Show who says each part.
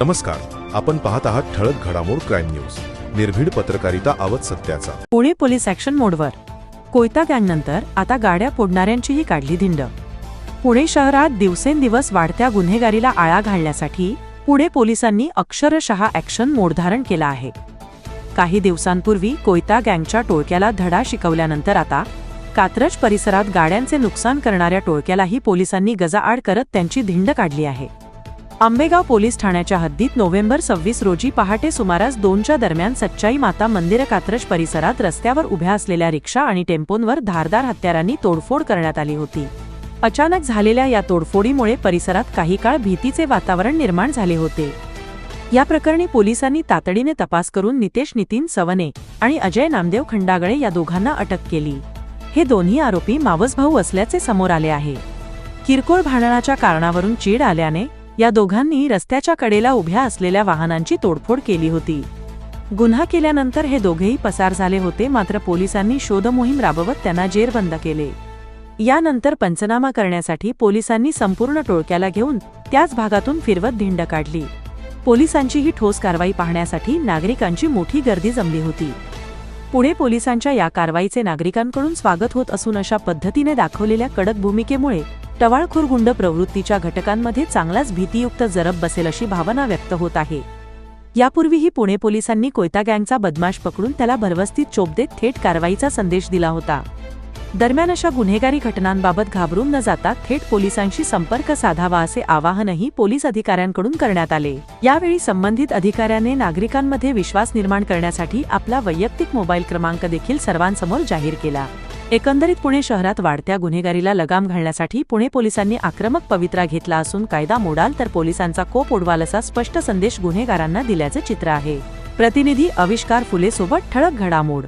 Speaker 1: नमस्कार आपण पाहत आहात ठळक घडामोड क्राईम न्यूज. निर्भीड पत्रकारिता आवत सत्याचा.
Speaker 2: पुणे पोलीस ॲक्शन मोडवर. कोयता गँगनंतर आता गाड्या फोडणाऱ्यांचीही काढली धिंड. पुणे शहरात दिवसेंदिवस वाढत्या गुन्हेगारीला आळा घालण्यासाठी पुणे पोलिसांनी अक्षरशः ॲक्शन मोड धारण केला आहे. काही दिवसांपूर्वी कोयता गँगच्या टोळक्याला धडा शिकवल्यानंतर आता कात्रज परिसरात गाड्यांचे नुकसान करणाऱ्या टोळक्यालाही पोलिसांनी गजाआड करत त्यांची धिंड काढली आहे. आंबेगाव पोलीस ठाण्याच्या हद्दीत नोव्हेंबर सव्वीस रोजी पहाटे सुमारास दोनच्या दरम्यान सच्चाई माता मंदिर कात्रज परिसरात रस्त्यावर उभ्या असलेल्या रिक्षा आणि टेम्पोंवर धारदार हत्यारांनी तोडफोड करण्यात आली होती. अचानक झालेल्या या तोडफोडीमुळे परिसरात काही काळ भीतीचे वातावरण निर्माण झाले होते. या प्रकरणी पोलिसांनी तातडीने तपास करून नितेश नितीन सवने आणि अजय नामदेव खंडागळे या दोघांना अटक केली. हे दोन्ही आरोपी मावसभाऊ असल्याचे समोर आले आहे. किरकोळ भांडणाच्या कारणावरून चीड आल्याने या दोघांनी रस्त्याच्या कडेला उभ्या असलेल्या वाहनांची तोडफोड केली होती. गुन्हा केल्यानंतर हे दोघेही पसार झाले होते मात्र पोलिसांनी शोधमोहीम राबवत त्यांना जेरबंद केले. यानंतर पंचनामा करण्यासाठी पोलिसांनी संपूर्ण टोळक्याला घेऊन त्याच भागातून फिरवत धिंड काढली. पोलिसांची ही ठोस कारवाई पाहण्यासाठी नागरिकांची मोठी गर्दी जमली होती. पुणे पोलिसांच्या या कारवाईचे नागरिकांकडून स्वागत होत असून अशा पद्धतीने दाखवलेल्या कडक भूमिकेमुळे टवाळखोर गुंड प्रवृत्तीच्या घटकांमध्ये चांगलाच भीतीयुक्त जरब बसेल अशी भावना व्यक्त होत आहे. यापूर्वीही पुणे पोलिसांनी कोयता गँगचा बदमाश पकडून त्याला भरवस्तीत चोप देत थेट कारवाईचा संदेश दिला होता. दरम्यान अशा गुन्हेगारी घटनांबाबत घाबरून न जाता थेट पोलिसांशी संपर्क साधावा असे आवाहनही पोलीस अधिकाऱ्यांकडून करण्यात आले. यावेळी संबंधित अधिकाऱ्याने नागरिकांमध्ये विश्वास निर्माण करण्यासाठी आपला वैयक्तिक मोबाईल क्रमांक देखील सर्वांसमोर जाहीर केला. एकंदरीत पुणे शहरात वाढत्या गुन्हेगारीला लगाम घालण्यासाठी पुणे पोलिसांनी आक्रमक पवित्रा घेतला असून कायदा मोडाल तर पोलिसांचा कोप उडवाल असा स्पष्ट संदेश गुन्हेगारांना दिल्याचे चित्र आहे. प्रतिनिधी आविष्कार फुले सोबत ठळक घडामोड.